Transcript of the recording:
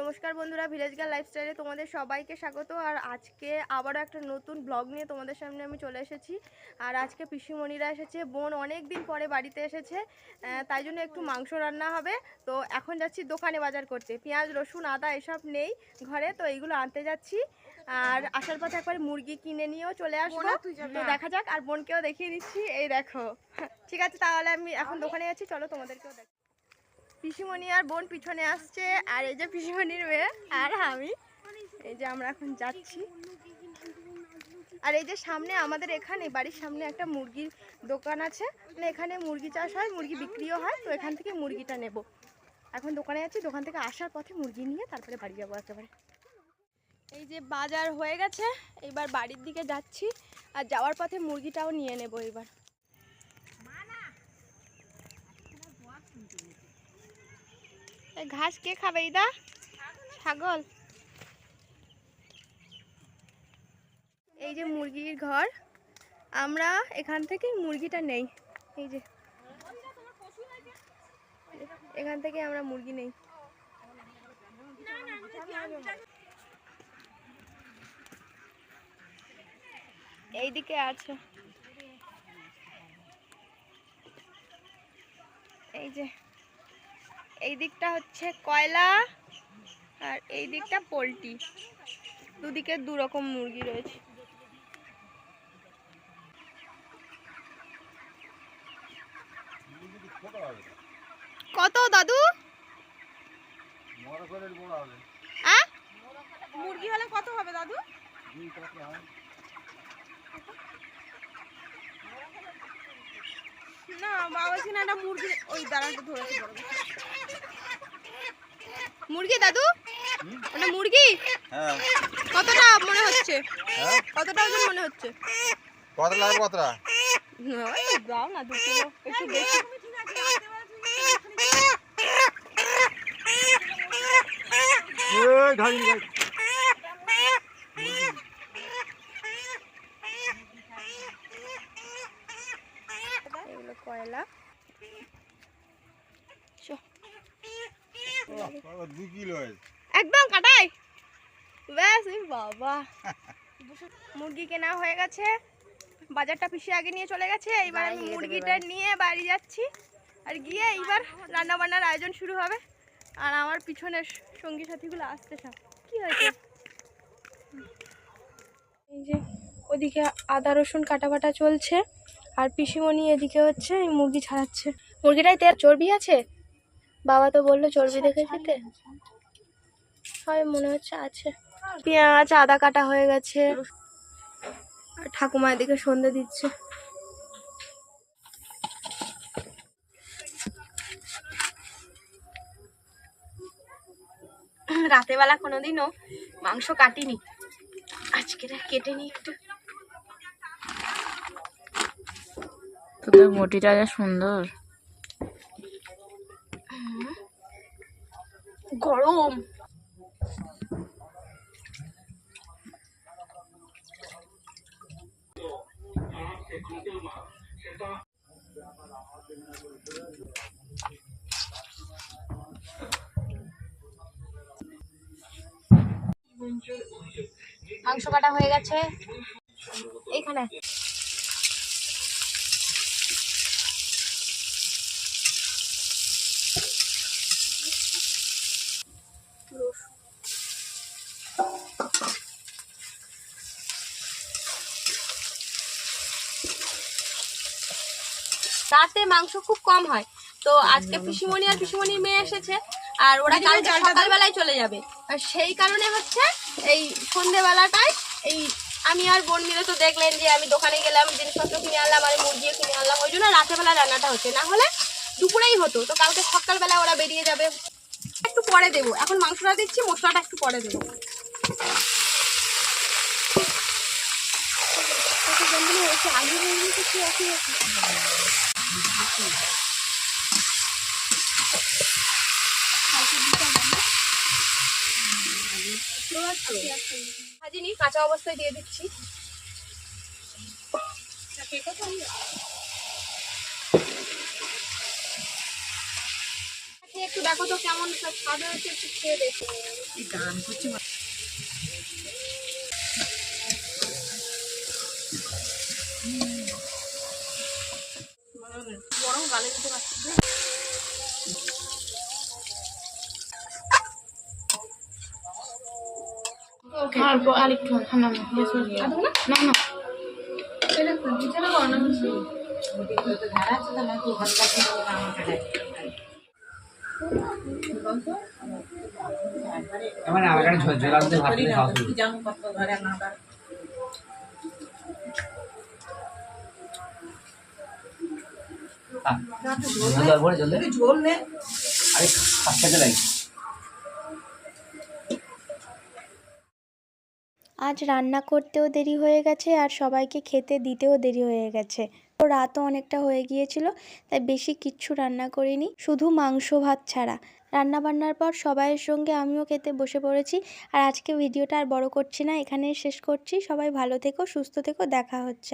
নমস্কার বন্ধুরা village girl লাইফস্টাইলে তোমাদের সবাইকে স্বাগত। আর আজকে আবারও একটা নতুন ব্লগ নিয়ে তোমাদের সামনে আমি চলে এসেছি। আর আজকে পিসিমণিরা এসেছে বোন অনেক দিন পরে বাড়িতে এসেছে। তাই জন্য একটু মাংস রান্না হবে। তো এখন যাচ্ছি দোকানে বাজার করতে। পেঁয়াজ রসুন আদা এসব নেই ঘরে তো এইগুলো আনতে যাচ্ছি। আর আসার পথে একবার মুরগি কিনে নিয়েও চলে আসব। তো দেখা যাক আর বোনকেও দেখিয়ে দিচ্ছি। এই দেখো ঠিক আছে তাহলে আমি এখন দোকানে যাচ্ছি চলো তোমাদেরকেও দেখ পিসিমণি আর বোন পিছনে আসছে, আর এই যে পিসিমণির মেয়ে আর আমি। এই যে আমরা এখন যাচ্ছি। আর এই যে সামনে আমাদের এখানে, বাড়ির সামনে একটা মুরগির দোকান আছে। মানে এখানে মুরগি চাষ হয়, মুরগি বিক্রিও হয়, তো এখান থেকে মুরগিটা নেব। এখন দোকানে যাচ্ছি দোকান থেকে আসার পথে মুরগি নিয়ে তারপরে বাড়ি যাব একেবারে। এই যে বাজার হয়ে গেছে, এবার বাড়ির দিকে যাচ্ছি, আর যাওয়ার পথে মুরগিটাও নিয়ে নেব এবার। ঘাস কে খাবে, ইদা? ছাগল। এই যে মুরগির ঘর, আমরা এখান থেকে মুরগিটা নেই। এই যে। এখান থেকে আমরা মুরগি নেই। এইদিকে আছে। এই যে। এই দিকটা হচ্ছে কয়লা আর এই দিকটা পোলট্রি। দুদিকে দু রকম মুরগি রয়েছে। কত দাদু? মুরগি হলে কত হবে দাদু? না বাবা ছিল একটা মুরগি ওই দাঁড়াতে ধরেছে বড় মুরগি দাদু? মানে মুরগি? হ্যাঁ। কতটা মনে হচ্ছে? হ্যাঁ? কতটা ওজন মনে হচ্ছে? কত লাগবে কতটা? দাও না দু কিলো একটু বেশি। এগুলো কয়লা চো। দু কিলো একদম কাটাই। ব্যাস বাবা। মুরগি কেনা হয়ে গেছে। বাজারটা পিসে আগে নিয়ে চলে গেছে। এইবার আমি মুরগিটা নিয়ে বাড়ি যাচ্ছি। আর গিয়ে এইবার রান্না বান্নার আয়োজন শুরু হবে। আর আমার পিছনের সঙ্গী সাথীগুলো আসতে সব কি হয়েছে? এই যে ওদিকে আদা রসুন কাটা চলছে। আর পিসিমণি এদিকে হচ্ছে এই মুরগি ছাড়াচ্ছে। মুরগিটাই তেল চর্বি আছে? বাবা তো বলল চর্বি দেখে খেতে হয় মনে হচ্ছে আছে। পেঁয়াজ আদা কাটা হয়ে গেছে। আর ঠাকুমা এদিকে সন্ধে দিচ্ছে। রাতে বেলা কোনোদিনও মাংস কাটিনি। আজকে কেটে নি একটু। তোদের বটিটা যা সুন্দর। গরম। মাংস কাটা হয়ে গেছে। এইখানে। রাতে মাংস খুব কম হয়। তো আজকে পিসিমণি আর পিসিমণির মেয়ে এসেছে আর ওরা কালকে সকালবেলায় চলে যাবে। আর সেই কারণে হচ্ছে এই সন্ধেবেলাটায় এই আমি আর বোন মিলে তো দেখলেন যে আমি দোকানে গেলাম জিনিসপত্র কিনে আনলাম আর মুরগিও কিনে আনলাম ওই জন্য রাতেবেলা রান্নাটা হচ্ছে। না হলে দুপুরেই হতো। তো কালকে সকালবেলা ওরা বেরিয়ে যাবে। একটু পরে দেবো। এখন মাংসটা দিচ্ছি মশলাটা একটু পরে দেবো। কিছু আছে ভাজিনি, কাঁচা অবস্থায় দিয়ে দিচ্ছি। একটু দেখো তো কেমন স্বাদ হয়েছে, একটু খেয়ে দেখো। গরম গালে দিতে পারছি না। না আমার আলাদা ঝোল ঝোল আনতে ভাত খাওয়া জল। আরে আজ রান্না করতেও দেরি হয়ে গেছে আর সবাইকে খেতে দিতেও দেরি হয়ে গেছে। তো রাতও অনেকটা হয়ে গিয়েছিল তাই বেশি কিচ্ছু রান্না করিনি শুধু মাংস ভাত ছাড়া। রান্না বান্নার পর সবাইয়ের সঙ্গে আমিও খেতে বসে পড়েছি আর আজকে ভিডিওটা আর বড় করছি না এখানেই শেষ করছি। সবাই ভালো থেকো সুস্থ থেকো দেখা হচ্ছে।